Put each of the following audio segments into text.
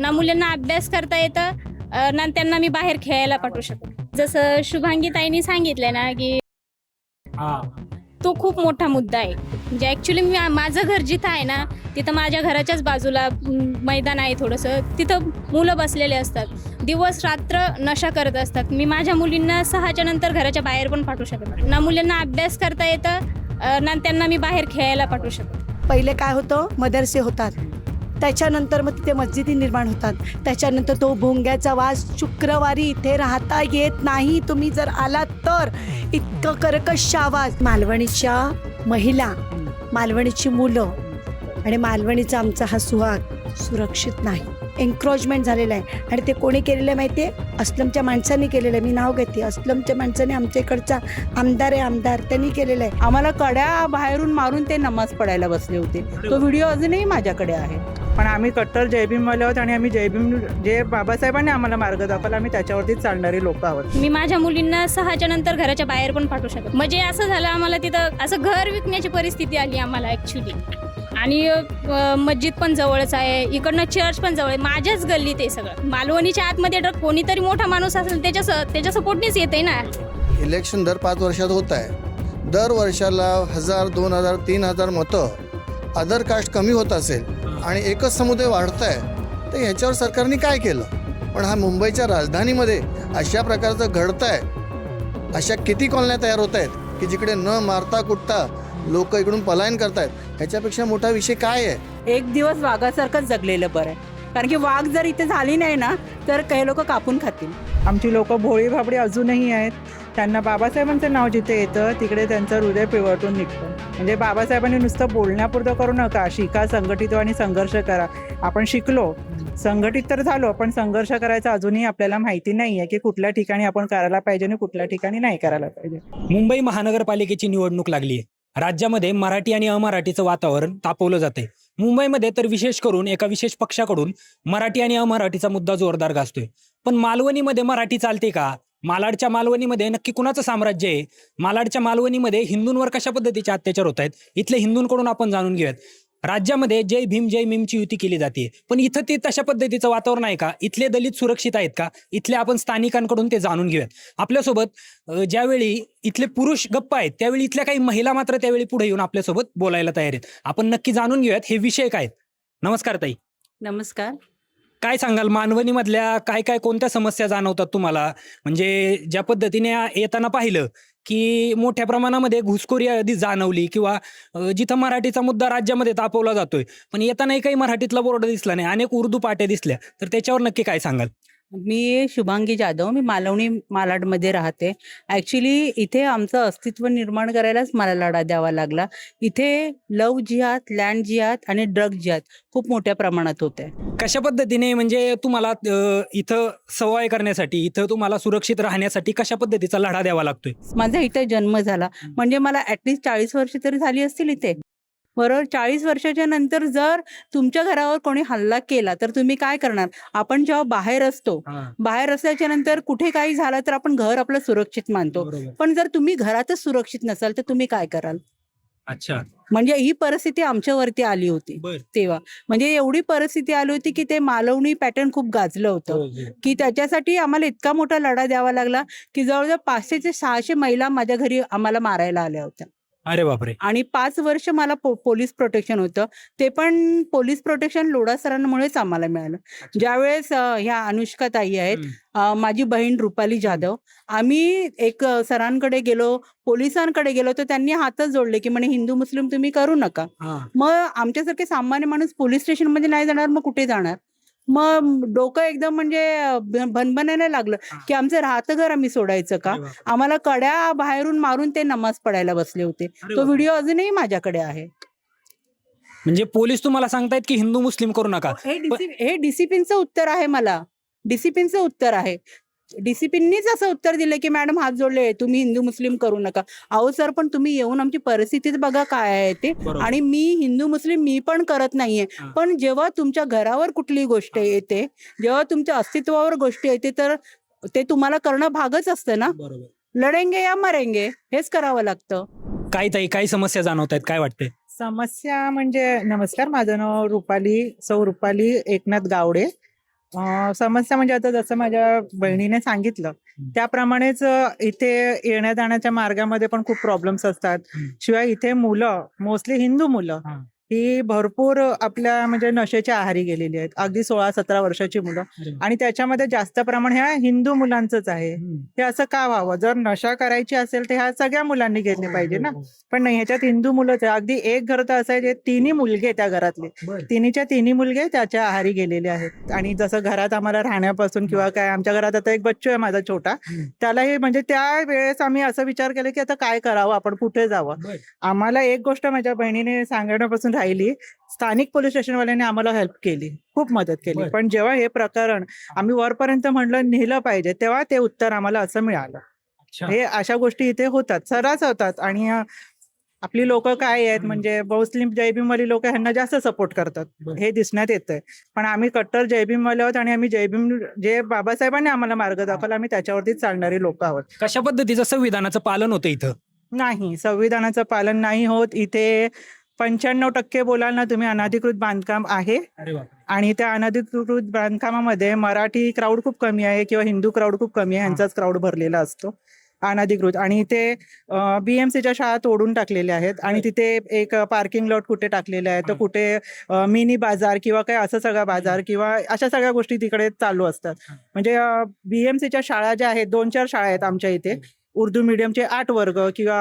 ना मुलांना अभ्यास करता येतं ना त्यांना मी बाहेर खेळायला पाठवू शकतो जसं शुभांगी ताईंनी सांगितलं ना की तो खूप मोठा मुद्दा आहे. म्हणजे ॲक्च्युली मी माझं घर जिथं आहे ना तिथं माझ्या घराच्याच बाजूला मैदान आहे थोडंसं. तिथं मुलं बसलेले असतात. दिवस रात्र नशा करत असतात. मी माझ्या मुलींना सहाच्या नंतर घराच्या बाहेर पण पाठवू शकत. ना मुलांना अभ्यास करता येतं ना त्यांना मी बाहेर खेळायला पाठवू शकतो पहिले काय होतं? मदरसे होतात. त्याच्यानंतर मग तिथे मस्जिदी निर्माण होतात. त्याच्यानंतर तो भोंग्याचा वास शुक्रवारी इथे राहता येत नाही. तुम्ही जर आलात तर इतकं कर्कश आवाज. मालवणीच्या महिला मालवणीची मुलं आणि मालवणीचा आमचा हा सुहाग सुरक्षित नाही. एन्क्रोचमेंट झालेलं आहे. आणि ते कोणी केलेलं आहे माहिती आहे असलमच्या माणसांनी केलेलं आहे. मी नाव घेते. असलमच्या माणसाने आमच्या इकडचा आमदार आहे आमदार त्यांनी केलेलं आहे. आम्हाला कड्या बाहेरून मारून ते नमाज पडायला बसले होते. तो व्हिडिओ अजूनही माझ्याकडे आहे. पण आम्ही कट्टर जयभीमवाले आहोत आणि आम्ही जयभीम जे बाबासाहेबांनी आम्हाला मार्ग दाखवला. आम्ही त्याच्यावरतीच चालणारी लोक आहोत. मी माझ्या मुलींना सहाच्या नंतर घराच्या बाहेर पण पाठवू शकत म्हणजे असं झालं आम्हाला तिथं असं घर विकण्याची परिस्थिती आली आम्हाला ॲक्च्युली आणि मस्जिद पण जवळच आहे इकडनं चर्च पण जवळ आहे. माझ्याच गल्लीत आहे सगळं. मालवणीच्या आतमध्ये जर कोणीतरी मोठा माणूस असेल त्याच्या स- त्याच्या सपोर्टनेच येते ना. इलेक्शन दर पाच वर्षात होत आहे. दर वर्षाला हजार दोन हजार तीन हजार मतं अदर कास्ट कमी होत असेल आणि एकच समुदाय वाढत आहे तर ह्याच्यावर सरकारने काय केलं? पण हा मुंबईच्या राजधानीमध्ये अशा प्रकारचं घडतं आहे. अशा किती कॉलन्या तयार होत आहेत की जिकडे न मारता कुटता लोक इकडून पलायन करतायत? ह्याच्यापेक्षा मोठा विषय काय आहे? एक दिवस वाघासारखंच जगलेलं बरं आहे. कारण की वाघ जर इथे झाली नाही ना तर काही लोक कापून खातील. आमची लोक भोळी भाबडी अजूनही आहेत. त्यांना बाबासाहेबांचं नाव जिथे येतं तिकडे त्यांचं हृदय पिवळटून निघतं. म्हणजे बाबासाहेबांनी नुसतं बोलण्यापुरतं करू नका. शिका संघटित व्हा आणि संघर्ष करा. आपण शिकलो. संघटित तर झालो पण संघर्ष करायचा अजूनही आपल्याला माहिती नाही आहे की कुठल्या ठिकाणी आपण करायला पाहिजे आणि कुठल्या ठिकाणी नाही करायला पाहिजे. मुंबई महानगरपालिकेची निवडणूक लागली आहे राज्यामध्ये मराठी आणि अमराठीचं वातावरण तापवलं जाते मुंबईमध्ये तर विशेष करून एका विशेष पक्षाकडून मराठी आणि अमराठीचा मुद्दा जोरदार गाजतोय. पण मालवणीमध्ये मराठी चालते का? मालाडच्या मालवणीमध्ये नक्की कुणाचं साम्राज्य आहे? मालाडच्या मालवणीमध्ये हिंदूंवर कशा पद्धतीचे अत्याचार होत आहेत? इथले हिंदूंकडून आपण जाणून घेऊयात. राज्यामध्ये जय भीम जय भीमची युती केली जाते. पण इथं ते तशा पद्धतीचं वातावरण आहे का? इथले दलित सुरक्षित आहेत का? इथले आपण स्थानिकांकडून ते जाणून घेऊयात. आपल्यासोबत ज्यावेळी इथले पुरुष गप्प आहेत त्यावेळी इथल्या काही महिला मात्र त्यावेळी पुढे येऊन आपल्यासोबत बोलायला तयार आहेत. आपण नक्की जाणून घेऊयात हे विषय काय नमस्कार ताई. नमस्कार. काय सांगाल? मानवणीमधल्या काय काय कोणत्या समस्या जाणवतात तुम्हाला? म्हणजे ज्या पद्धतीने येताना पाहिलं की मोठ्या प्रमाणामध्ये घुसखोरी आधी जाणवली किंवा अ, जिथं मराठीचा मुद्दा राज्यामध्ये तापवला जातोय. पण येतानाही काही मराठीतला बोर्ड दिसला नाही अनेक उर्दू पाट्या दिसल्या. तर त्याच्यावर नक्की काय सांगाल? मी शुभांगी जाधव मी मालवणी मालाडमध्ये राहते. ॲक्च्युली इथे आमचं अस्तित्व निर्माण करायलाच मला लढा द्यावा लागला. इथे लव जिहाद लँड जिहाद आणि ड्रग जिहाद खूप मोठ्या प्रमाणात होते. कशा पद्धतीने म्हणजे तुम्हाला इथं सवाय करण्यासाठी इथं तुम्हाला सुरक्षित राहण्यासाठी कशा पद्धतीचा लढा द्यावा लागतोय? माझा इथे जन्म झाला. म्हणजे मला ऍटलिस्ट चाळीस वर्ष तरी झाली असतील इथे. बरोबर चाळीस वर्षाच्या नंतर जर तुमच्या घरावर कोणी हल्ला केला तर तुम्ही काय करणार? आपण जेव्हा बाहेर असतो बाहेर असल्याच्या नंतर कुठे काही झालं तर आपण घर आपलं सुरक्षित मानतो. पण जर तुम्ही घरातच सुरक्षित नसाल तर तुम्ही काय कराल? अच्छा. म्हणजे ही परिस्थिती आमच्यावरती आली होती तेव्हा. म्हणजे एवढी परिस्थिती आली होती की ते मालवणी पॅटर्न खूप गाजलं होतं. की त्याच्यासाठी आम्हाला इतका मोठा लढा द्यावा लागला की जवळजवळ पाचशे ते सहाशे महिला माझ्या घरी आम्हाला मारायला आल्या होत्या. अरे बापरे. आणि पाच वर्ष मला पो- पोलीस प्रोटेक्शन होतं. ते पण पोलीस प्रोटेक्शन लोढा सरांमुळेच आम्हाला मिळालं. ज्यावेळेस ह्या अनुष्का ताई आहेत माझी बहीण रुपाली जाधव आम्ही एक सरांकडे गेलो पोलिसांकडे गेलो तर त्यांनी हातच जोडले की म्हणे हिंदू मुस्लिम तुम्ही करू नका. मग आमच्यासारखे सामान्य माणूस पोलीस स्टेशनमध्ये नाही जाणार मग कुठे जाणार? मग डोकं एकदम म्हणजे भनभनायला लागलं की आमचं राहतं घर आम्ही सोडायचं का. आम्हाला कड्या बाहेरून मारून ते नमाज पडायला बसले होते. तो. व्हिडिओ अजूनही माझ्याकडे आहे. म्हणजे पोलीस तुम्हाला सांगतायत की हिंदू मुस्लिम करू नका. हे हे डिसिप्लिनचं उत्तर आहे मला. डिसिप्लिनचं उत्तर आहे. डिसिप्लिननीच असं उत्तर दिलं की मॅडम हात जोडले तुम्ही हिंदू मुस्लिम करू नका. अहो सर पण तुम्ही येऊन आमची परिस्थितीच बघा काय आहे ते. आणि मी हिंदू मुस्लिम मी पण करत नाहीये. हा. पण जेव्हा तुमच्या घरावर कुठली गोष्ट येते जेव्हा तुमच्या अस्तित्वावर गोष्ट येते तर ते तुम्हाला करणं भागच असतं ना. लढेंगे या मरेंगे हेच करावं लागतं. काय ताई काय समस्या जाणवत आहेत काय वाटतंय? समस्या म्हणजे नमस्कार माझं नाव रुपाली सौ रुपाली एकनाथ गावडे. समस्या म्हणजे आता जसं माझ्या बहिणीने सांगितलं त्याप्रमाणेच इथे येण्या जाण्याच्या मार्गामध्ये पण खूप प्रॉब्लेम्स असतात. शिवाय इथे मुलं मोस्टली हिंदू मुलं हा. ही भरपूर आपल्या म्हणजे नशेच्या आहारी गेलेली आहेत. अगदी सोळा सतरा वर्षाची मुलं. आणि त्याच्यामध्ये जास्त प्रमाण ह्या हिंदू मुलांचंच आहे. हे असं का व्हावं? जर नशा करायची असेल तर ह्या सगळ्या मुलांनी घेतली पाहिजे ना. पण नाही ह्याच्यात हिंदू मुलंच आहे. अगदी एक घर तर असं आहे जे तिन्ही मुलगे त्या घरातले. तिन्हीच्या तिन्ही मुलगे त्याच्या आहारी गेलेले आहेत. आणि जसं घरात आम्हाला राहण्यापासून किंवा काय आमच्या घरात आता एक बच्चू आहे माझा छोटा. त्यालाही म्हणजे त्या वेळेस आम्ही असं विचार केला की आता काय करावं? आपण कुठे जावं. आम्हाला एक गोष्ट माझ्या बहिणीने सांगण्यापासून राहिली स्थानिक पोलीस स्टेशनवाल्यांनी आम्हाला हेल्प केली खूप मदत केली. पण जेव्हा हे प्रकरण आम्ही वरपर्यंत म्हणलं नेलं पाहिजे तेव्हा ते उत्तर आम्हाला असं मिळालं. हे अशा गोष्टी इथे होतात सर्रास होतात. आणि आपली लोक काय आहेत. म्हणजे मुस्लिम जयभीमवाली लोक ह्यांना जास्त सपोर्ट करतात. हे दिसण्यात येतंय. पण आम्ही कट्टर जयभीमवाले आहोत आणि आम्ही जयभीम जे बाबासाहेबांनी आम्हाला मार्ग दाखवला आम्ही त्याच्यावरतीच चालणारी लोक आहोत. कशा पद्धतीचं संविधानाचं पालन होतं इथं? नाही संविधानाचं पालन नाही होत. इथे पंच्याण्णव टक्के बोलाल ना तुम्ही अनाधिकृत बांधकाम आहे. आणि त्या अनधिकृत बांधकामामध्ये मराठी क्राऊड खूप कमी आहे किंवा हिंदू क्राऊड खूप कमी आहे ह्यांचाच क्राऊड भरलेला असतो अनधिकृत. आणि इथे बीएमसीच्या शाळा तोडून टाकलेल्या आहेत आणि तिथे एक पार्किंग लॉट कुठे टाकलेले आहे तर. कुठे मिनी बाजार किंवा काय असं सगळा बाजार किंवा अशा सगळ्या गोष्टी तिकडे चालू असतात. म्हणजे बीएमसीच्या शाळा ज्या आहेत दोन चार शाळा आहेत आमच्या इथे उर्दू मीडियमचे आठ वर्ग किंवा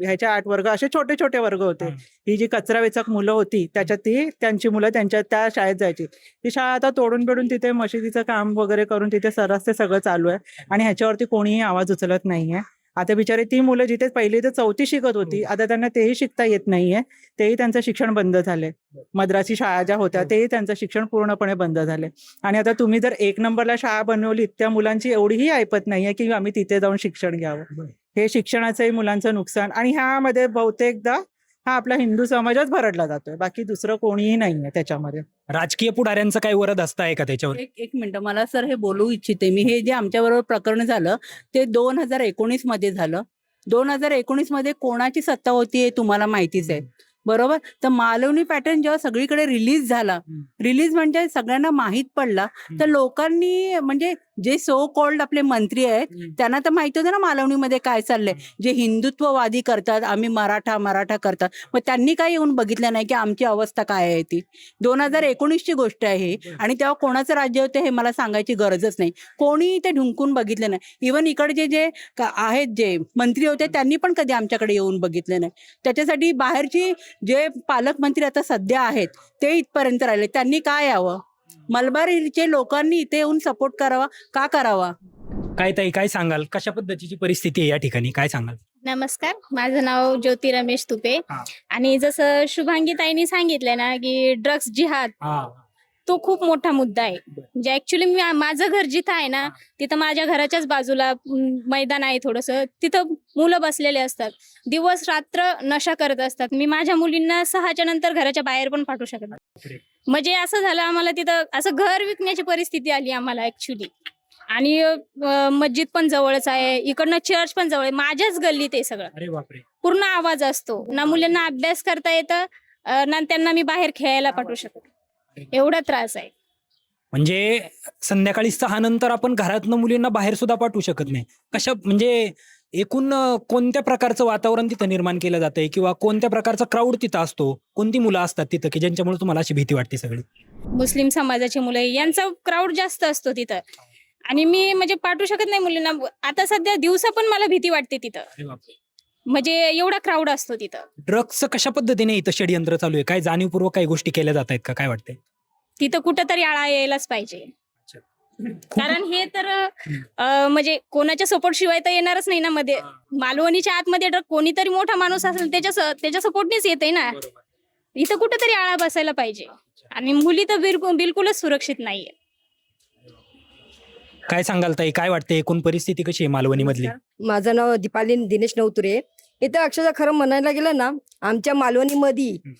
ह्याच्या आठ वर्ग असे छोटे छोटे वर्ग होते. हा. जी कचरा वेचक मुलं होती त्याच्यात ती त्यांची मुलं त्यांच्या त्या शाळेत जायची. ती शाळा आता तोडून बिडून तिथे मशिदीचं काम वगैरे करून तिथे सरस ते सगळं चालू आहे. आणि ह्याच्यावरती कोणीही आवाज उचलत नाहीये. आता बिचारे ती मुलं जिथे पहिली तर चौथी शिकत होती. आता त्यांना तेही शिकता येत नाहीये तेही त्यांचं शिक्षण बंद झाले मद्रासी शाळा ज्या होत्या. तेही त्यांचं शिक्षण पूर्णपणे बंद झाले आणि आता तुम्ही जर एक नंबरला शाळा बनवली त्या मुलांची एवढीही ऐपत नाहीये की आम्ही तिथे जाऊन शिक्षण घ्यावं. हे शिक्षणाचंही मुलांचं नुकसान. आणि ह्यामध्ये बहुतेकदा हा आपला हिंदू समाजच भरडला जातोय. बाकी दुसरं कोणीही नाहीये त्याच्यामध्ये. राजकीय पुढाऱ्यांचं काही वरद असतं आहे का त्याच्यावर? एक एक मिनिट. मला सर हे बोलू इच्छिते. मी हे जे आमच्याबरोबर प्रकरण झालं ते दोन हजार एकोणीसमध्ये झालं. दोन हजार एकोणीसमध्ये कोणाची सत्ता होती हे तुम्हाला माहितीच आहे. बरोबर? तर मालवणी पॅटर्न जेव्हा सगळीकडे रिलीज झाला. रिलीज म्हणजे सगळ्यांना माहीत पडला तर लोकांनी म्हणजे जे सो कॉल्ड आपले मंत्री आहेत त्यांना तर माहिती होतं ना मालवणीमध्ये काय चाललंय. जे हिंदुत्ववादी करतात आम्ही मराठा मराठा करतात. मग त्यांनी काय येऊन बघितलं नाही की आमची अवस्था काय आहे ती? दोन हजार एकोणीसची गोष्ट आहे ही. आणि तेव्हा कोणाचं राज्य होतं हे मला सांगायची गरजच नाही. कोणी ते ढुंकून बघितलं नाही. इवन इकडचे जे आहेत जे मंत्री होते त्यांनी पण कधी आमच्याकडे येऊन बघितले नाही. त्याच्यासाठी बाहेरची जे पालकमंत्री आता सध्या आहेत ते इथपर्यंत राहिले. त्यांनी काय यावं? मलबारीचे लोकांनी इथे येऊन सपोर्ट करावा. का करावा? काय ताई काय सांगाल? कशा पद्धतीची परिस्थिती आहे या ठिकाणी? काय सांगाल? नमस्कार. माझं नाव ज्योती रमेश तुपे. हा. आणि जसं शुभांगी ताईंनी सांगितलं ना की ड्रग्स जिहाद तो खूप मोठा मुद्दा आहे. म्हणजे ऍक्च्युली मी माझं घर जिथं आहे ना तिथं माझ्या घराच्याच बाजूला म, मैदान आहे थोडस. तिथं मुलं बसलेले असतात. दिवस रात्र नशा करत असतात. मी माझ्या मुलींना सहाच्या नंतर घराच्या बाहेर पण पाठवू शकत नाही. म्हणजे असं झालं आम्हाला तिथं असं घर विकण्याची परिस्थिती आली आम्हाला ऍक्च्युली आणि अं, मस्जिद पण जवळच आहे इकडनं चर्च पण जवळ आहे. माझ्याच गल्लीत आहे सगळं. अरे बापरे. पूर्ण आवाज असतो. ना मुलांना अभ्यास करता येतं अं, ना त्यांना मी बाहेर खेळायला पाठवू शकत एवढा त्रास आहे. म्हणजे संध्याकाळी सहा नंतर आपण घरातनं मुलींना बाहेर सुद्धा पाठवू शकत नाही. कशा म्हणजे एकूण कोणत्या प्रकारचं वातावरण तिथं निर्माण केलं जातंय किंवा कोणत्या प्रकारचा क्राऊड तिथं असतो? कोणती मुलं असतात तिथं? की ज्यांच्यामुळे तुम्हाला अशी भीती वाटते सगळी? मुस्लिम समाजाची मुलं यांचा क्राऊड जास्त असतो तिथं. आणि मी म्हणजे पाठवू शकत नाही मुलींना. आता सध्या दिवसा पण मला भीती वाटते तिथं. म्हणजे एवढा क्राऊड असतो तिथं. ड्रग्सचं कशा पद्धतीने इथं षडयंत्र चालू आहे? काय जाणीवपूर्वक काही गोष्टी केल्या जात आहेत का? काय वाटतंय? तिथं कुठंतरी आळा यायलाच पाहिजे. कारण हे तर अं, म्हणजे कोणाच्या सपोर्ट शिवाय तर येणारच नाही ना मध्ये. मालवणीच्या आतमध्ये जर कोणीतरी मोठा माणूस असेल त्याच्या स- त्याच्या सपोर्टनेच येते ना. इथं कुठेतरी आळा बसायला पाहिजे. आणि मुली तर बिलकुल बिलकुलच सुरक्षित नाहीये. काय सांगाल ताई? काय वाटते एकूण परिस्थिती कशी आहे मालवणी मधली माझं नाव दीपाली दिनेश नवतुरे. इथं अक्षरशः खरं म्हणायला गेलं ना आमच्या मालवणीमध्ये हम्म.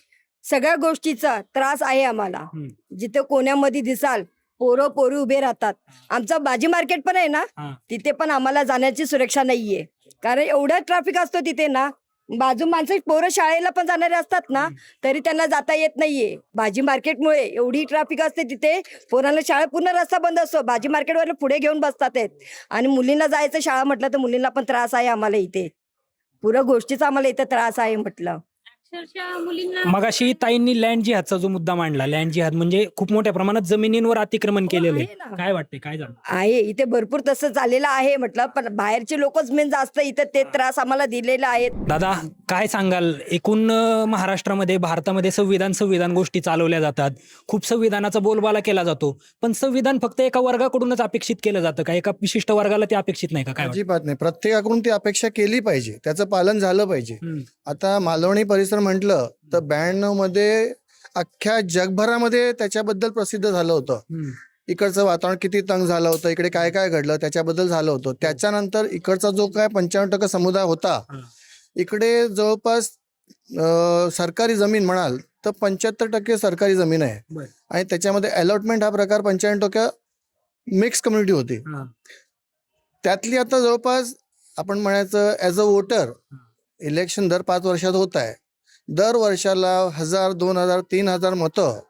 सगळ्या गोष्टीचा त्रास आहे आम्हाला. जिथे कोण्यामध्ये दिसाल पोरं पोरी उभे राहतात. आमचं भाजी मार्केट पण आहे ना. तिथे पण आम्हाला जाण्याची सुरक्षा नाहीये. कारण एवढं ट्रॅफिक असतो तिथे ना बाजू माणसं पोरं शाळेला पण जाणारे असतात ना तरी त्यांना जाता येत नाहीये. भाजी मार्केटमुळे एवढी ट्रॅफिक असते तिथे पोरांना शाळा पूर्ण रस्ता बंद असतो. भाजी मार्केटवाले पुढे घेऊन बसतात आणि मुलींना जायचं शाळा म्हटलं तर मुलींना पण त्रास आहे आम्हाला इथे. पुऱ्या गोष्टीचा आम्हाला इथे त्रास आहे म्हटलं. अक्षरशः मुलींना मगाशी ताईंनी लँड जिहादचा जो मुद्दा मांडला लँड जिहाद म्हणजे खूप मोठ्या प्रमाणात जमिनींवर अतिक्रमण केलेलं आहे. आहे. काय वाटते काय झालं? आहे इथे भरपूर तसं झालेलं आहे म्हटलं पण बाहेरचे लोकच मेन जास्त इथं ते त्रास आम्हाला दिलेला आहे. दादा काय सांगाल? एकूण महाराष्ट्रामध्ये भारतामध्ये संविधान संविधान गोष्टी चालवल्या जातात. खूप संविधानाचा बोलबाला केला जातो. पण संविधान फक्त एका वर्गाकडूनच अपेक्षित केलं जातं का? एका विशिष्ट वर्गाला ते अपेक्षित नाही का? काय? अजिबात नाही. प्रत्येकाकडून ती अपेक्षा केली पाहिजे. त्याचं पालन झालं पाहिजे. आता मालवणी परिसर म्हटलं तर ब्याण्णवमध्ये अख्ख्या जगभरामध्ये त्याच्याबद्दल प्रसिद्ध झालं होतं. इकडचं वातावरण किती तंग झालं होतं इकडे काय काय घडलं त्याच्याबद्दल झालं होतं. त्याच्यानंतर इकडचा जो काय पंच्याण्णव टक्के समुदाय होता हा. इकडे जवळपास सरकारी जमीन म्हणाल तर पंच्याहत्तर टक्के सरकारी जमीन आहे. आणि त्याच्यामध्ये अलॉटमेंट हा प्रकार पंच्याण्णव टक्के मिक्स कम्युनिटी होती. त्यातली आता जवळपास आपण म्हणायचं ॲज अ वोटर इलेक्शन दर पाच वर्षात होत आहे दर वर्षाला हजार दोन हजार तीन हजार मतं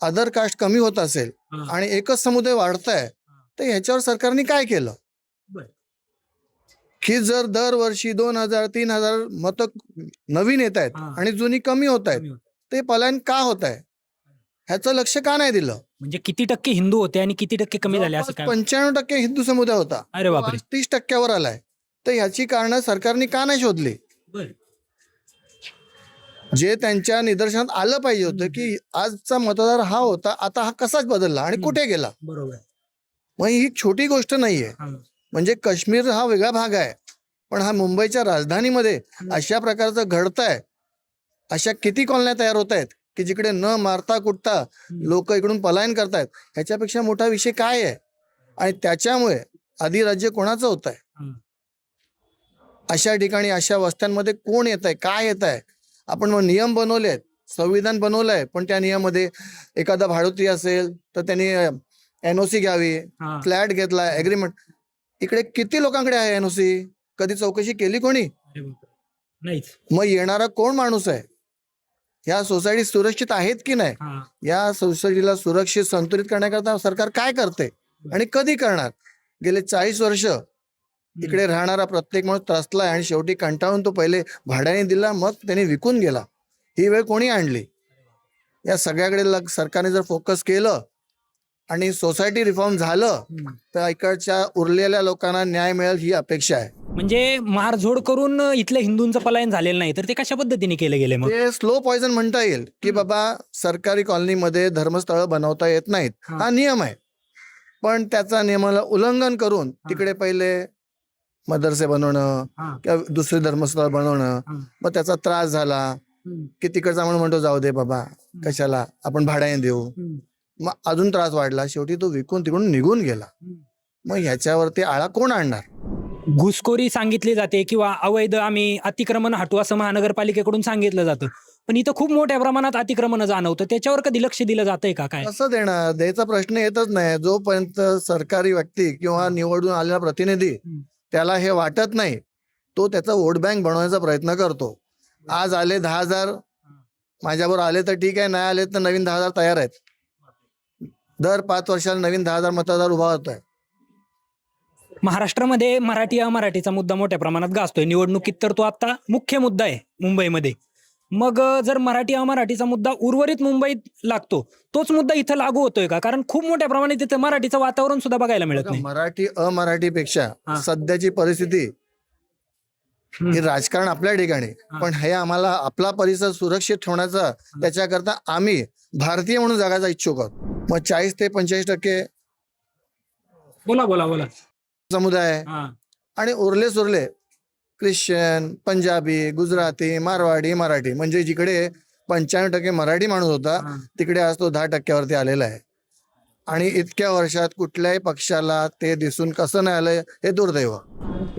अदर कास्ट कमी होत असेल. आणि एकच समुदाय वाढताय तर ह्याच्यावर सरकारने काय केलं. की जर दरवर्षी दोन हजार तीन हजार मतं नवीन येत आहेत. आणि जुनी कमी होत आहेत. ते पलायन का होत आहे? ह्याचं लक्ष का नाही दिलं? म्हणजे किती टक्के हिंदू होते आणि किती टक्के कमी झाले असं पंच्याण्णव टक्के हिंदू समुदाय होता. अरे बापरे. तीस टक्क्यावर आलाय. तर ह्याची कारण सरकारने का नाही शोधली. जे त्यांच्या निदर्शनात आलं पाहिजे होतं की आजचा मतदार हा होता आता हा कसाच बदलला आणि. कुठे गेला? बरोबर. मग ही छोटी गोष्ट नाहीये. म्हणजे काश्मीर हा वेगळा भाग आहे पण हा मुंबईच्या राजधानीमध्ये. अशा प्रकारचं घडतंय अशा किती कॉलन्या तयार होत आहेत की जिकडे न मारता कुटता. लोक इकडून पलायन करतायत ह्याच्यापेक्षा मोठा विषय काय आहे आणि त्याच्यामुळे आधी राज्य कोणाचं होत आहे. अशा ठिकाणी अशा वस्त्यांमध्ये कोण येत आहे काय येत आहे आपण मग नियम बनवले आहेत संविधान बनवलंय पण त्या नियमामध्ये एखादा भाडोत्री असेल तर त्यांनी एनओसी घ्यावी. फ्लॅट घेतला अग्रीमेंट इकडे किती लोकांकडे आहे एनओसी कधी चौकशी केली कोणी. नाहीच. मग येणारा कोण माणूस आहे? या सोसायटी सुरक्षित आहेत की नाही. या सोसायटीला सुरक्षित संतुलित करण्याकरता सरकार काय करते? आणि कधी करणार? गेले चाळीस वर्ष इकडे राहणारा प्रत्येक माणूस त्रसलाय आणि शेवटी कंटाळून तो पहिले भाड्याने दिला मग त्याने विकून गेला. ही वेळ कोणी आणली? या सगळ्याकडे सरकारने जर फोकस केलं आणि सोसायटी रिफॉर्म झालं. तर इकडच्या उरलेल्या लोकांना न्याय मिळेल ही अपेक्षा आहे म्हणजे मारझोड करून इथल्या हिंदूंचं पलायन झालेलं नाही तर ते कशा पद्धतीने केले गेले मग ते स्लो पॉइझन म्हणता येईल की बाबा सरकारी कॉलनीमध्ये धर्मस्थळ बनवता येत नाहीत हा. हा नियम आहे पण त्याचा नियमाला उल्लंघन करून तिकडे पहिले मदरसे बनवणं हा. किंवा दुसरे धर्मस्थळ बनवणं हा. मग त्याचा त्रास झाला. की तिकडचा म्हणून म्हणतो जाऊ दे बाबा कशाला आपण भाड्याने देऊ हम्म. मग अजून त्रास वाढला. शेवटी तो विकून तिकडून निघून गेला. मग ह्याच्यावरती आळा कोण आणणार? घुसखोरी सांगितली जाते किंवा अवैध आम्ही अतिक्रमण हटू असं महानगरपालिकेकडून सांगितलं जातं. पण इथं खूप मोठ्या प्रमाणात अतिक्रमण जाणवतं. त्याच्यावर कधी लक्ष दिलं जातंय का काय? कसं देणार? द्यायचा प्रश्न येतच नाही. जोपर्यंत सरकारी व्यक्ती किंवा निवडून आलेला प्रतिनिधी हम्म. त्याला हे वाटत नाही तो त्याचा वोट बँक बनवण्याचा प्रयत्न करतो. आज आले दहा हजार. माझ्याबरोबर आले तर ठीक आहे नाही आले तर नवीन दहा हजार तयार आहेत. दर पाच वर्षाला नवीन दहा हजार मतदार उभा होत आहे महाराष्ट्रामध्ये मराठी अमराठीचा मुद्दा मोठ्या प्रमाणात गाजतोय निवडणुकीत तर तो आता मुख्य मुद्दा आहे मुंबईमध्ये मग जर मराठी अमराठीचा मुद्दा उर्वरित मुंबईत लागतो तोच मुद्दा इथं लागू होतोय का कारण खूप मोठ्या प्रमाणात तिथं मराठीचं वातावरण सुद्धा बघायला मिळत नाही मराठी अमराठीपेक्षा हा. सध्याची परिस्थिती. हे राजकारण आपल्या ठिकाणी. पण हे आम्हाला आपला परिसर सुरक्षित ठेवण्याचा त्याच्याकरता आम्ही भारतीय म्हणून जगायचा इच्छुक आहोत. मग चाळीस ते पंचेचाळीस टक्के बोला बोला बोला. समुदाय. आणि उरले सुरले ख्रिश्चन पंजाबी गुजराती मारवाडी मराठी म्हणजे जिकडे पंच्याण्णव टक्के मराठी माणूस होता. तिकडे आज तो दहा टक्क्यावरती आलेला आहे. आणि इतक्या वर्षात कुठल्याही पक्षाला ते दिसून कसं नाही आलंय हे दुर्दैव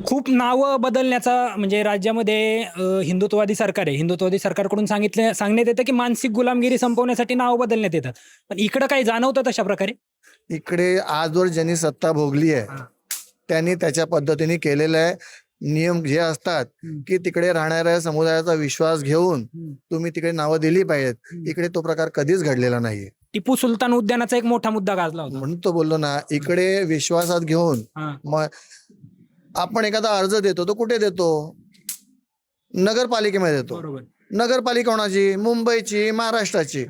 खूप नावं बदलण्याचा म्हणजे राज्यामध्ये हिंदुत्ववादी सरकार आहे हिंदुत्ववादी सरकारकडून सांगितलं सांगण्यात येतं की मानसिक गुलामगिरी संपवण्यासाठी नावं बदलण्यात येतात पण इकडं काही जाणवतं तशा प्रकारे इकडे आजवर ज्यांनी सत्ता भोगली आहे. त्यांनी त्याच्या पद्धतीने केलेलं आहे नियम जे असतात. की तिकडे राहणाऱ्या समुदायाचा विश्वास घेऊन. तुम्ही तिकडे नावं दिली पाहिजेत. इकडे तो प्रकार कधीच घडलेला नाहीये टिपू सुलतान उद्यानाचा एक मोठा मुद्दा गाजला होता. म्हणून तो बोललो ना इकडे विश्वासात घेऊन हा. मग आपण एखादा अर्ज देतो तो कुठे देतो? नगरपालिकेमध्ये देतो. बरोबर. नगरपालिका कोणाची? मुंबईची महाराष्ट्राची.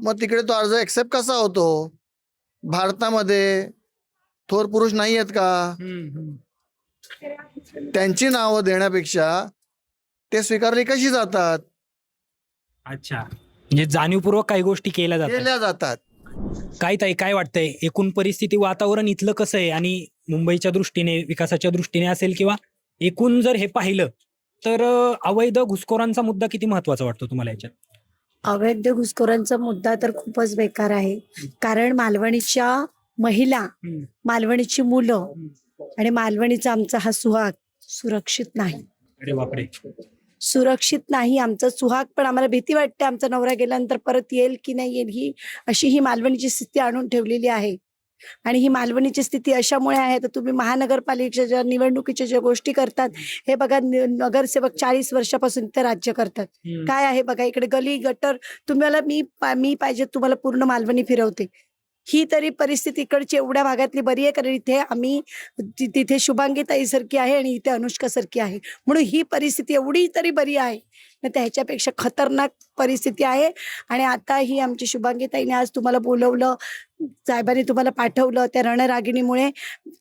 मग तिकडे तो अर्ज एक्सेप्ट कसा होतो? भारतामध्ये थोर पुरुष नाही आहेत का? हम्म, हम्म. त्यांची नावं देण्यापेक्षा ते स्वीकारली कशी जातात? अच्छा. म्हणजे जाणीवपूर्वक काही गोष्टी केल्या जातात. केल्या जातात. काय ताई काय वाटतंय? एकूण परिस्थिती वातावरण इथलं कसं आहे? आणि मुंबईच्या दृष्टीने विकासाच्या दृष्टीने असेल किंवा एकूण जर हे पाहिलं तर अं, अवैध घुसखोरांचा मुद्दा किती महत्त्वाचा वाटतो तुम्हाला याच्यात? अवैध घुसखोरांचा मुद्दा तर खूपच बेकार आहे. कारण मालवणीच्या महिला हम्म. मालवणीची मुलं आणि मालवणीचा आमचा हा सुहाग सुरक्षित नाही. अरे बापरे. सुरक्षित नाही आमचा सुहाग पण आम्हाला भीती वाटते आमचा नवरा गेल्यानंतर परत येईल की नाही येईल ही अशी ही मालवणीची स्थिती आणून ठेवलेली आहे. आणि ही मालवणीची स्थिती अशामुळे आहे तर तुम्ही महानगरपालिकेच्या ज्या निवडणुकीच्या ज्या गोष्टी करतात हे बघा नगरसेवक चाळीस वर्षापासून ते राज्य करतात. काय आहे बघा इकडे गली गटर तुम्हाला मी मी पाहिजे तुम्हाला पूर्ण मालवणी फिरवते. ही तरी परिस्थिती इकडची एवढ्या भागातली बरी आहे कारण इथे आम्ही तिथे शुभांगीताईसारखी आहे आणि इथे अनुष्का सारखी आहे. म्हणून ही परिस्थिती एवढी तरी बरी आहे. न त्याच्यापेक्षा खतरनाक परिस्थिती आहे. आणि आता ही आमची शुभांगीताईने आज तुम्हाला बोलवलं साहेबांनी तुम्हाला पाठवलं त्या रणरागिणीमुळे.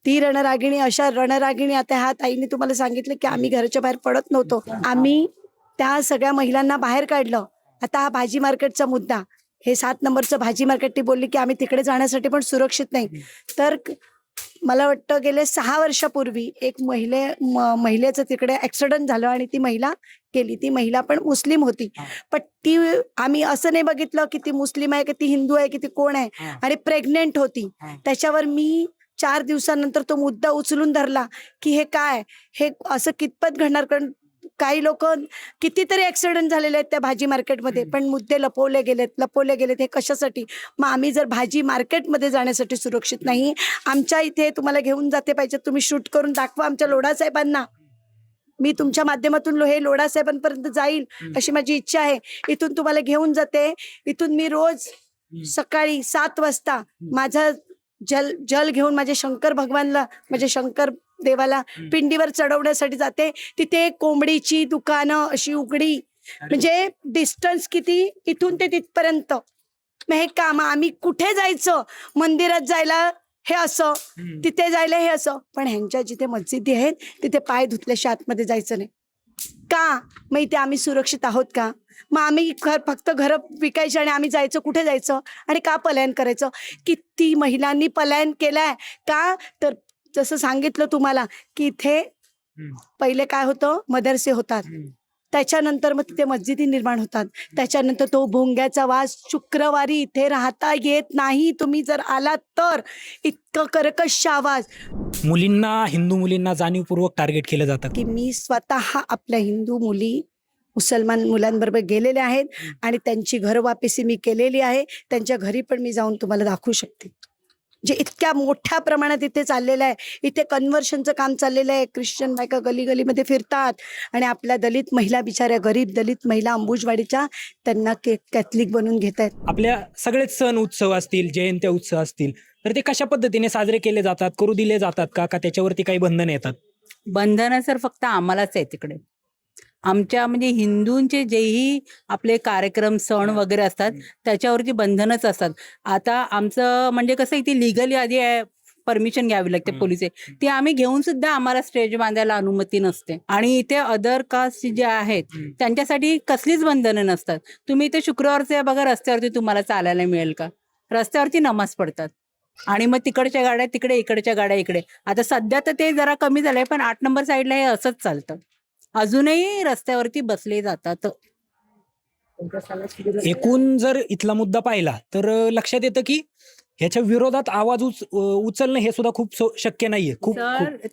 ती रणरागिणी अशा रणरागिणी आता ह्या ताईने तुम्हाला सांगितलं की आम्ही घराच्या बाहेर पडत नव्हतो. आम्ही त्या सगळ्या महिलांना बाहेर काढलं. आता हा भाजी मार्केटचा मुद्दा. हे सात नंबरचं भाजी मार्केट ती बोलली की आम्ही तिकडे जाण्यासाठी पण सुरक्षित नाही. तर मला वाटतं गेले सहा वर्षापूर्वी एक महिले महिलेचं तिकडे ऍक्सिडेंट झालं आणि ती महिला गेली. ती महिला पण मुस्लिम होती. पण ती आम्ही असं नाही बघितलं की ती मुस्लिम आहे की ती हिंदू आहे की ती कोण आहे. आणि प्रेग्नेंट होती. त्याच्यावर मी चार दिवसानंतर तो मुद्दा उचलून धरला की हे काय? हे असं कितपत घडणार? कारण काही लोक कितीतरी ऍक्सिडेंट झालेले आहेत त्या भाजी मार्केटमध्ये पण मुद्दे लपवले गेलेत लपवले गेलेत हे कशासाठी? मग आम्ही जर भाजी मार्केटमध्ये जाण्यासाठी सुरक्षित नाही आमच्या इथे तुम्हाला घेऊन जाते पाहिजे तुम्ही शूट करून दाखवा आमच्या लोढा साहेबांना मी तुमच्या माध्यमातून लो- हे लोढा साहेबांपर्यंत जाईल अशी माझी इच्छा आहे. इथून तुम्हाला घेऊन जाते. इथून मी रोज सकाळी सात वाजता माझा जल जल घेऊन माझे शंकर भगवानला माझे शंकर देवाला. पिंडीवर चढवण्यासाठी जाते. तिथे कोंबडीची दुकानं अशी उघडी. म्हणजे डिस्टन्स किती? इथून ते तिथपर्यंत. मग हे काम आम्ही कुठे जायचं? मंदिरात जायला हे असं. तिथे जायला हे असं. पण ह्यांच्या जिथे मस्जिदी आहेत तिथे पाय धुतल्याशिवाय आतमध्ये जायचं नाही. का? मग इथे आम्ही सुरक्षित आहोत का? मग आम्ही घर फक्त घर विकायचे आणि आम्ही जायचं कुठे जायचं? आणि का पलायन करायचं? किती महिलांनी पलायन केलंय. का? तर जसं सांगितलं तुम्हाला की इथे. पहिले काय होतं? मदरसे होतात. त्याच्यानंतर मग तिथे मस्जिदी निर्माण होतात. त्याच्यानंतर तो भोंग्याचा वास शुक्रवारी इथे राहता येत नाही. तुम्ही जर आलात तर इतकं कर्कश आवाज. मुलींना हिंदू मुलींना जाणीवपूर्वक टार्गेट केलं जातं. की मी स्वतः आपल्या हिंदू मुली मुसलमान मुलांबरोबर गेलेले आहेत आणि त्यांची घर वापिसी मी केलेली आहे. त्यांच्या घरी पण मी जाऊन तुम्हाला दाखवू शकते. जे इतक्या मोठ्या प्रमाणात इथे चाललेलं आहे. इथे कन्व्हर्शनचं काम चाललेलं आहे. ख्रिश्चन बायका गली गलीमध्ये फिरतात. आणि आपल्या दलित महिला बिचाऱ्या गरीब दलित महिला अंबुजवाडीच्या त्यांना के कॅथलिक बनवून घेत आहेत आपल्या सगळेच सण उत्सव असतील जयंत्या उत्सव असतील तर ते कशा पद्धतीने साजरे केले जातात करू दिले जातात का? का त्याच्यावरती काही बंधन येतात? बंधनं सर फक्त आम्हालाच आहे तिकडे. आमच्या म्हणजे हिंदूंचे जेही आपले कार्यक्रम सण वगैरे असतात त्याच्यावरती बंधनच असतात. आता आमचं म्हणजे कसं इथे लिगली आधी परमिशन घ्यावी लागते. पोलीस ती आम्ही घेऊन सुद्धा आम्हाला स्टेज बांधायला अनुमती नसते. आणि इथे अदर कास्ट जे आहेत. त्यांच्यासाठी कसलीच बंधनं नसतात. तुम्ही इथे शुक्रवारचे बघा रस्त्यावरती तुम्हाला चालायला मिळेल का? रस्त्यावरती नमाज पडतात आणि मग तिकडच्या गाड्या तिकडे इकडच्या गाड्या इकडे. आता सध्या तर ते जरा कमी झालंय पण आठ नंबर साईडला हे असंच चालतं. अजूनही रस्त्यावरती बसले जातात. एकूण जर इथला मुद्दा पाहिला तर लक्षात येतं की ह्याच्या विरोधात आवाज उच उचलणं हे सुद्धा खूप शक्य नाहीये. खूप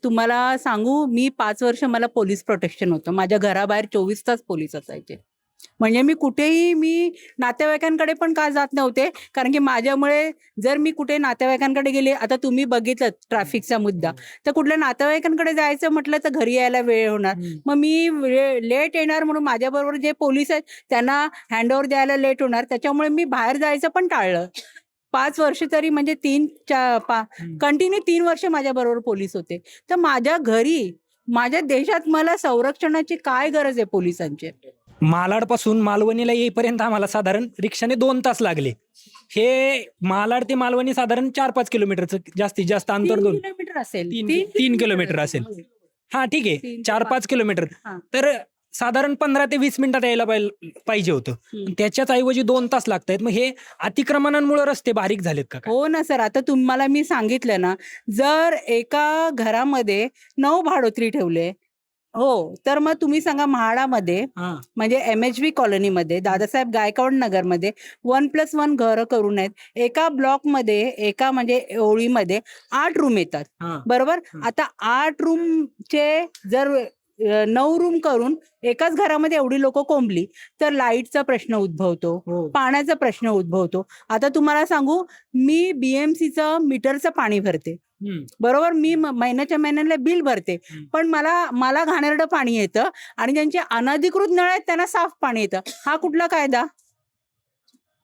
तुम्हाला सांगू मी पाच वर्ष मला पोलीस प्रोटेक्शन होतं. माझ्या घराबाहेर चोवीस तास पोलीस असायचे. म्हणजे मी कुठेही मी नातेवाईकांकडे पण का जात नव्हते. कारण की माझ्यामुळे जर मी कुठे नातेवाईकांकडे गेले आता तुम्ही बघितलं ट्रॅफिकचा मुद्दा. तर कुठल्या नातेवाईकांकडे जायचं म्हटलं तर घरी यायला वेळ होणार. मग मी लेट येणार म्हणून माझ्याबरोबर जे पोलीस आहेत त्यांना हँडओव्हर द्यायला लेट होणार. त्याच्यामुळे मी बाहेर जायचं पण टाळलं. पाच वर्ष तरी म्हणजे तीन कंटिन्यू तीन वर्ष माझ्या बरोबर पोलीस होते. तर माझ्या घरी माझ्या देशात मला संरक्षणाची काय गरज आहे पोलिसांची? मालाडपासून मालवणीला येईपर्यंत आम्हाला साधारण रिक्षाने दोन तास लागले हे मालाड ते मालवणी साधारण चार पाच किलोमीटरचं जास्तीत जास्त अंतर तीन दोन किलोमीटर असेल तीन- तीन किलोमीटर असेल. हा ठीक आहे चार पाच. किलोमीटर हा. तर साधारण पंधरा ते वीस मिनिटात यायला पाहिल- पाहिजे होतं हम्म. त्याच्याच ऐवजी दोन तास लागत आहेत मग हे अतिक्रमणांमुळे रस्ते बारीक झालेत का काय? हो ना सर आता तुम्हाला मी सांगितलं ना जर एका घरामध्ये नऊ भाडोत्री ठेवले हो तर मग तुम्ही सांगा म्हाडामध्ये हा. म्हणजे एम एच व्ही कॉलनीमध्ये दादासाहेब गायकवाड नगरमध्ये वन प्लस वन घरं करून आहेत एका ब्लॉकमध्ये एका म्हणजे ओळीमध्ये आठ रूम येतात हा. बरोबर हं. आता आठ रूमचे जर नऊ रूम करून एकाच घरामध्ये एवढी लोक कोंबली तर लाईटचा प्रश्न उद्भवतो हो. पाण्याचा प्रश्न उद्भवतो आता तुम्हाला सांगू मी बीएमसीचं मीटरचं पाणी भरते. बरोबर मी महिन्याच्या महिन्याला बिल भरते. पण मला मला घाणेरडं पाणी येतं आणि ज्यांचे अनधिकृत नळ आहेत त्यांना साफ पाणी येतं हा कुठला कायदा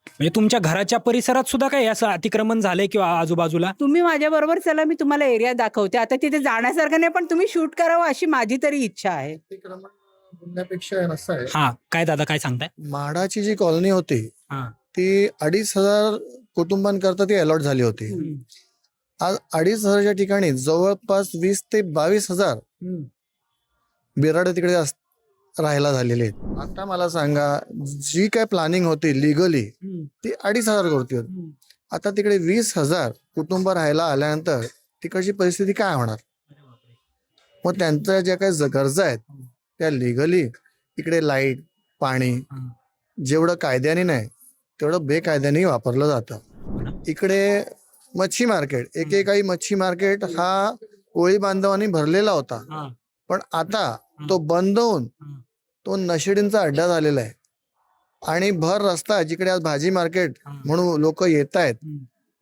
म्हणजे तुमच्या घराच्या परिसरात सुद्धा काही असं अतिक्रमण झालंय किंवा आजूबाजूला? तुम्ही माझ्या बरोबर चला मी तुम्हाला एरिया दाखवते. आता तिथे जाण्यासारखं नाही पण तुम्ही शूट करावं अशी माझी तरी इच्छा आहे. अतिक्रमण बोलण्यापेक्षा असं आहे. हा काय दादा काय सांगताय? म्हाडाची जी कॉलनी होती हा. ती अडीच हजार कुटुंबांकरता ती अलॉट झाली होती. आज अडीच हजारच्या ठिकाणी जवळपास वीस ते बावीस हजार बिराड तिकडे अस- राहायला झालेले आहेत. आता मला सांगा जी काय प्लॅनिंग होती लिगली ती अडीच हजार होती आता तिकडे वीस हजार कुटुंब राहायला आल्यानंतर तिकडची परिस्थिती काय होणार? मग त्यांच्या ज्या काही गरजा आहेत त्या लिगली इकडे लाइट पाणी. जेवढं कायद्याने नाही तेवढं बेकायद्याने वापरलं जातं. इकडे मच्छी मार्केट एकेकाळी मच्छी मार्केट हा कोळी बांधवांनी भरलेला होता. पण आता तो बंद होऊन. तो नशेडींचा अड्डा झालेला आहे. आणि भर रस्ता जिकडे आज भाजी मार्केट. म्हणून लोक येत आहेत.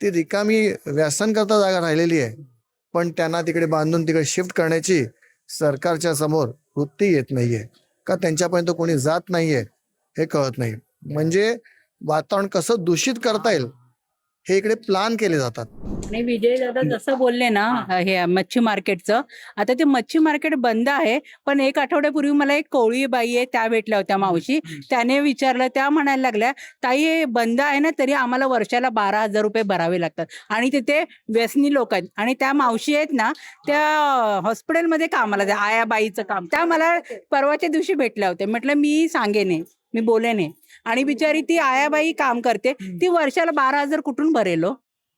ती रिकामी व्यसन करता जागा राहिलेली आहे. पण त्यांना तिकडे बांधून तिकडे शिफ्ट करण्याची सरकारच्या समोर वृत्ती येत नाहीये. का त्यांच्यापर्यंत कोणी जात नाहीये हे कळत नाही. म्हणजे वातावरण कसं दूषित करता येईल हे इकडे प्लान केले जातात. आणि विजय दादा जसं बोलले ना हे. मच्छी मार्केटचं आता ते मच्छी मार्केट बंद आहे पण एक आठवड्यापूर्वी मला एक कोळी बाई आहे त्या भेटल्या होत्या मावशी. त्याने विचारलं त्या म्हणायला लागल्या ताई हे बंद आहे ना तरी आम्हाला वर्षाला बारा हजार रुपये भरावे लागतात. आणि तिथे व्यसनी लोक आहेत. आणि त्या मावशी आहेत ना त्या हॉस्पिटलमध्ये कामाला आया बाईचं काम. त्या मला परवाच्या दिवशी भेटल्या होत्या. म्हटलं मी सांगेने मी बोलेने आणि बिचारी ती आयाबाई काम करते. ती वर्षाला बारा हजार कुठून भरेल हो?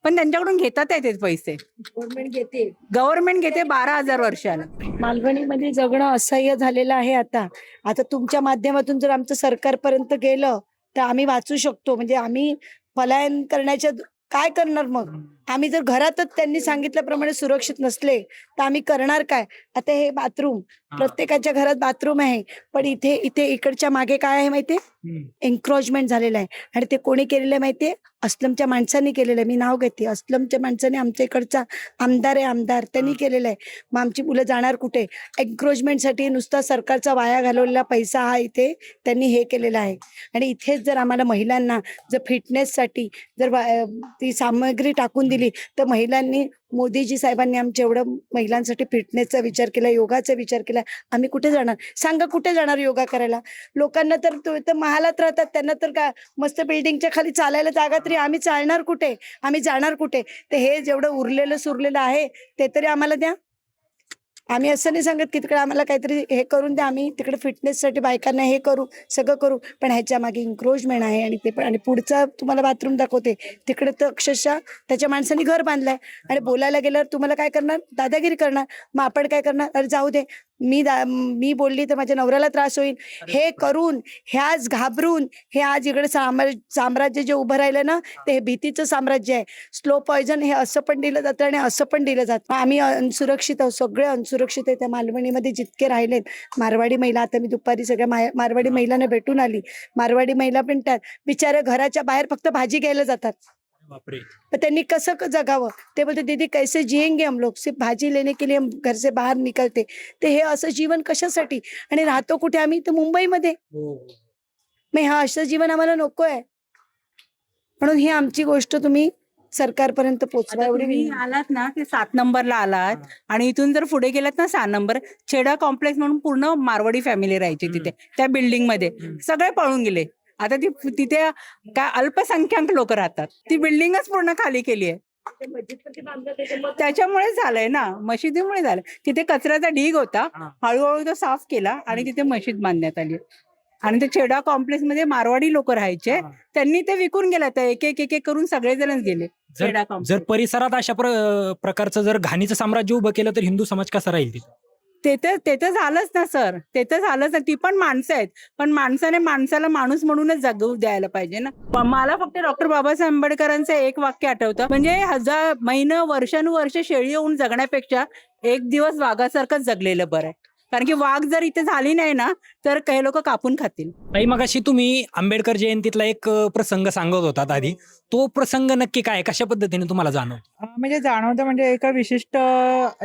पण त्यांच्याकडून घेतात आहे ते पैसे. गव्हर्नमेंट घेते. गव्हर्नमेंट घेते बारा हजार वर्षाला. मालवणीमध्ये जगणं असह्य झालेलं आहे आता. आता तुमच्या माध्यमातून जर आमचं सरकारपर्यंत गेलं तर आम्ही वाचू शकतो. म्हणजे आम्ही पलायन करण्याच्या काय करणार मग? आम्ही जर घरातच त्यांनी सांगितल्याप्रमाणे सुरक्षित नसले तर आम्ही करणार काय? आता हे बाथरूम प्रत्येकाच्या घरात बाथरूम आहे पण इथे इथे इकडच्या मागे काय आहे माहितीये? एन्क्रोचमेंट झालेलं आहे. आणि ते कोणी केलेलं आहे माहितीये? अस्लमच्या माणसांनी केलेलं आहे. मी नाव घेते. अस्लमच्या माणसाने आमच्या इकडचा आमदार आहे आमदार. त्यांनी केलेलं आहे. मग आमची मुलं जाणार कुठे? एन्क्रोचमेंटसाठी नुसता सरकारचा वाया घालवलेला पैसा हा इथे त्यांनी हे केलेला आहे. आणि इथेच जर आम्हाला महिलांना जर फिटनेससाठी जर ती सामग्री टाकून दिली. तर महिलांनी मोदीजी साहेबांनी आमच्या एवढं महिलांसाठी फिटनेसचा विचार केला योगाचा विचार केला. आम्ही कुठे जाणार? सांगा कुठे जाणार योगा करायला? लोकांना तर तर महालात राहतात त्यांना तर का मस्त बिल्डिंगच्या खाली चालायला जागा तरी आम्ही चालणार कुठे? आम्ही जाणार कुठे? तर हे जेवढं उरलेलं सुरलेलं आहे ते तरी आम्हाला द्या. आम्ही असं नाही सांगत की तिकडे आम्हाला काहीतरी हे करून द्या आम्ही तिकडे फिटनेससाठी बायकांना हे करू सगळं करू. पण ह्याच्या मागे इन्क्रोचमेंट आहे आणि ते पण आणि पुढचा तुम्हाला बाथरूम दाखवते. तिकडे तर अक्षरशः त्याच्या माणसाने घर बांधलंय. आणि बोलायला गेल्यावर तुम्हाला काय करणार? दादागिरी करणार. मग आपण काय करणार? अरे जाऊ दे. मी दा मी बोलली तर माझ्या नवऱ्याला त्रास होईल. हे करून ह्याच घाबरून हे आज इकडे साम्रा साम्राज्य जे उभं राहिलं ना ते हे भीतीचं साम्राज्य आहे. स्लो पॉयझन हे असं पण दिलं जातं आणि असं पण दिलं जातं. आम्ही अनसुरक्षित आहोत. सगळे अनसुरक्षित सुरक्षित आहे. त्या मालवणीमध्ये जितके राहिलेत मारवाडी महिला आता मी दुपारी सगळ्या मारवाडी महिलांना भेटून आली. मारवाडी महिला पण त्यात बिचारे घराच्या बाहेर फक्त भाजी घ्यायला जातात. त्यांनी कसं जगावं? ते बोलते दीदी कैसे जिएंगे हम लोग? सिर्फ भाजी लेने के लिए घर से बाहेर निकलते. ते हे असं जीवन कशासाठी? आणि राहतो कुठे आम्ही? तर मुंबईमध्ये. मग हा असं जीवन आम्हाला नको आहे म्हणून ही आमची गोष्ट तुम्ही सरकारपर्यंत एवढी तुम्ही विनंती. आलात ना ते सात नंबरला आलात आणि इथून जर पुढे गेलात ना सहा नंबर छेडा कॉम्प्लेक्स म्हणून पूर्ण मारवाडी फॅमिली राहायची तिथे त्या बिल्डिंगमध्ये. सगळे पळून गेले. आता ती तिथे काय अल्पसंख्याक लोक राहतात. ती बिल्डिंगच पूर्ण खाली केली आहे. त्याच्यामुळे झालंय ना मशिदीमुळे झालं तिथे कचऱ्याचा ढीग होता. हा. हळूहळू तो साफ केला आणि तिथे मशीद बांधण्यात आली. आणि ते छेडा कॉम्प्लेक्समध्ये मारवाडी लोक राहायचे. त्यांनी ते विकून गेला त्या एक एक एक एक करून सगळेजणच गेले. जर छेडा जर कॉम्प्लेक्स परिसरात अशा प्र- प्रकारचं जर घाणीचं साम्राज्य उभं केलं तर हिंदू समाज कसा राहील तिथे? ते तर ते तर झालंच ना सर. ते तर झालंच ना. ती पण माणसं आहेत. पण माणसाने माणसाला माणूस म्हणूनच जगू द्यायला पाहिजे ना. प- मला फक्त डॉक्टर बाबासाहेब आंबेडकरांचं एक वाक्य आठवतं. म्हणजे हजार महिनं वर्षानुवर्ष शेळी होऊन जगण्यापेक्षा एक दिवस वाघासारखंच जगलेलं बरं आहे. कारण की वाघ जर इथे झाली नाही ना तर काही लोक कापून खातील. ताई मग अशी तुम्ही आंबेडकर जयंतीतला एक प्रसंग सांगत होतात आधी. तो प्रसंग नक्की काय? कशा पद्धतीने तुम्हाला जाणवतो? अं, म्हणजे जाणवतं म्हणजे एका विशिष्ट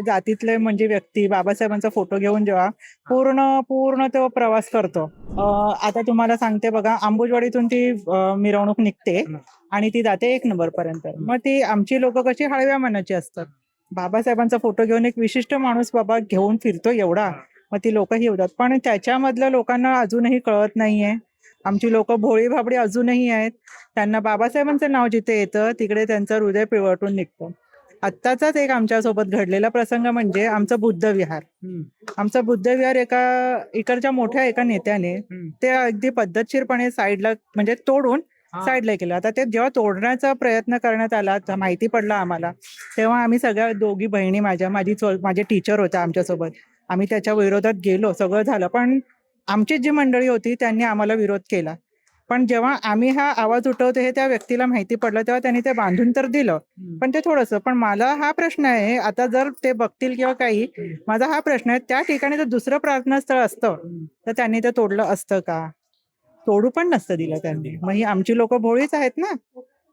जातीतले म्हणजे व्यक्ती बाबासाहेबांचा फोटो घेऊन जेव्हा पूर्ण पूर्ण तो प्रवास करतो. आता तुम्हाला सांगते बघा आंबुजवाडीतून ती मिरवणूक निघते. आणि ती जाते एक नंबर पर्यंत मग ती आमची लोक कशी हळव्या मनाची असतात. बाबासाहेबांचा फोटो घेऊन एक विशिष्ट माणूस बाबा घेऊन फिरतो एवढा. मग ती लोक ही होतात पण त्याच्यामधल्या लोकांना अजूनही कळत नाहीये. आमची लोक भोळी भाबडी अजूनही आहेत. त्यांना बाबासाहेबांचं नाव जिथे येतं तिकडे त्यांचं हृदय पिवळटून निघतं. आत्ताचाच एक आमच्यासोबत घडलेला प्रसंग म्हणजे आमचं बुद्ध विहार आमचं बुद्ध विहार एका इकडच्या मोठ्या एका नेत्याने ते अगदी पद्धतशीरपणे साईडला म्हणजे तोडून साईडला केलं. आता ते जेव्हा तोडण्याचा प्रयत्न करण्यात आला माहिती पडलं आम्हाला. तेव्हा आम्ही सगळ्या दोघी बहिणी माझ्या माझी माझे टीचर होत्या आमच्यासोबत. आम्ही त्याच्या विरोधात गेलो सगळं झालं. पण आमची जी मंडळी होती त्यांनी आम्हाला विरोध केला. पण जेव्हा आम्ही हा आवाज उठवतो हे त्या व्यक्तीला माहिती पडलं तेव्हा त्यांनी ते बांधून तर दिलं. पण ते थोडंसं पण मला हा प्रश्न आहे आता जर ते बघतील किंवा काही माझा हा प्रश्न आहे त्या ठिकाणी जर दुसरं प्रार्थनास्थळ असतं. तर त्यांनी ते तोडलं असतं का? तोडू पण नसतं दिलं त्यांनी. मग ही आमची लोक भोळीच आहेत ना.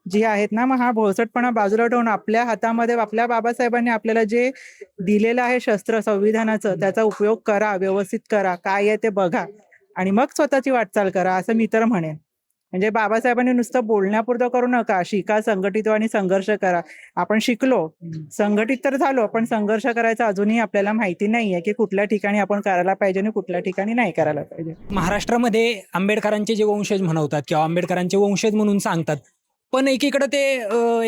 जी आहेत ना मग हा भोळसटपणा बाजूला ठेवून आपल्या हातामध्ये आपल्या बाबासाहेबांनी आपल्याला जे दिलेलं आहे शस्त्र संविधानाचं त्याचा उपयोग करा व्यवस्थित करा काय आहे ते बघा आणि मग स्वतःची वाटचाल करा असं मी तर म्हणेन. म्हणजे बाबासाहेबांनी नुसतं बोलण्यापुरतं करू नका शिका संघटित आणि संघर्ष करा. आपण शिकलो संघटित तर झालो पण संघर्ष करायचा अजूनही आपल्याला माहिती नाहीये की कुठल्या ठिकाणी आपण करायला पाहिजे आणि कुठल्या ठिकाणी नाही करायला पाहिजे. महाराष्ट्रामध्ये आंबेडकरांचे जे वंशज म्हणवतात किंवा आंबेडकरांचे वंशज म्हणून सांगतात पण एकीकडे ते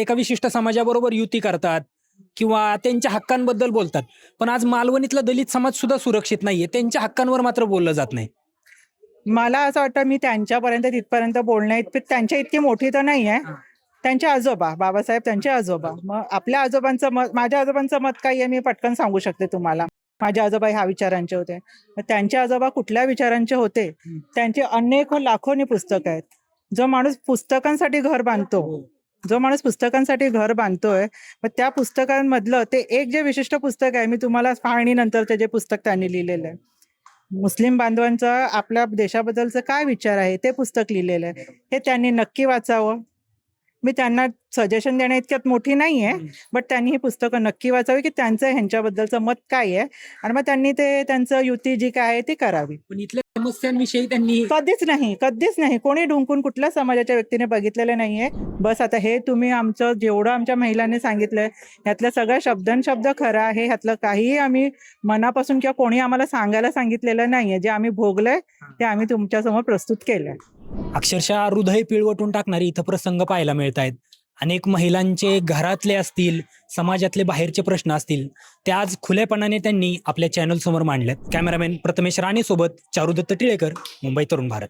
एका विशिष्ट समाजाबरोबर युती करतात किंवा त्यांच्या हक्कांबद्दल बोलतात. पण आज मालवणीतला दलित समाज सुद्धा सुरक्षित नाहीये. त्यांच्या हक्कांवर मात्र बोललं जात नाही. मला असं वाटतं मी त्यांच्यापर्यंत तिथपर्यंत बोलण्या इतकी त्यांच्या इतकी मोठी तर नाही आहे हा. त्यांचे आजोबा बाबासाहेब त्यांचे आजोबा. मग आपल्या आजोबांचं मत माझ्या आजोबांचं मत काय आहे मी पटकन सांगू शकते तुम्हाला. माझे आजोबा ह्या विचारांचे होते. त्यांचे आजोबा कुठल्या विचारांचे होते. त्यांचे अनेक लाखोनी पुस्तक आहेत. जो माणूस पुस्तकांसाठी घर बांधतो जो माणूस पुस्तकांसाठी घर बांधतोय मग त्या पुस्तकांमधलं ते एक जे विशिष्ट पुस्तक आहे मी तुम्हाला फाळणीनंतरचे जे पुस्तक त्यांनी लिहिलेलं आहे. मुस्लिम बांधवांचा आपल्या देशाबद्दलचं काय विचार आहे ते पुस्तक लिहिलेलं आहे. हे त्यांनी नक्की वाचावं. मी त्यांना सजेशन देण्या इतक्यात मोठी नाही आहे बट त्यांनी ही पुस्तकं नक्की वाचावी की त्यांचं ह्यांच्याबद्दलचं मत काय आहे? आणि मग त्यांनी ते त्यांचं युती जी काय आहे ती करावी. पण इथल्या समस्यांविषयी त्यांनी कधीच नाही कधीच नाही. कोणी ढुंकून कुठल्या समाजाच्या व्यक्तीने बघितलेलं नाहीये. बस आता हे तुम्ही आमचं जेवढं आमच्या महिलांनी सांगितलंय ह्यातल्या सगळ्या शब्दन शब्द खरा आहे ह्यातलं काहीही आम्ही मनापासून किंवा कोणी आम्हाला सांगायला सांगितलेलं नाहीये. जे आम्ही भोगलंय ते आम्ही तुमच्यासमोर प्रस्तुत केलंय. अक्षरशः हृदय पिळवटून टाकणारे इथं प्रसंग पाहायला मिळत आहेत अनेक महिलांचे घरातले असतील समाजातले बाहेरचे प्रश्न असतील ते आज खुलेपणाने त्यांनी आपल्या चॅनल समोर मांडलेत कॅमेरामॅन प्रथमेश राणे सोबत चारुदत्त टिळेकर मुंबई तरुण भारत.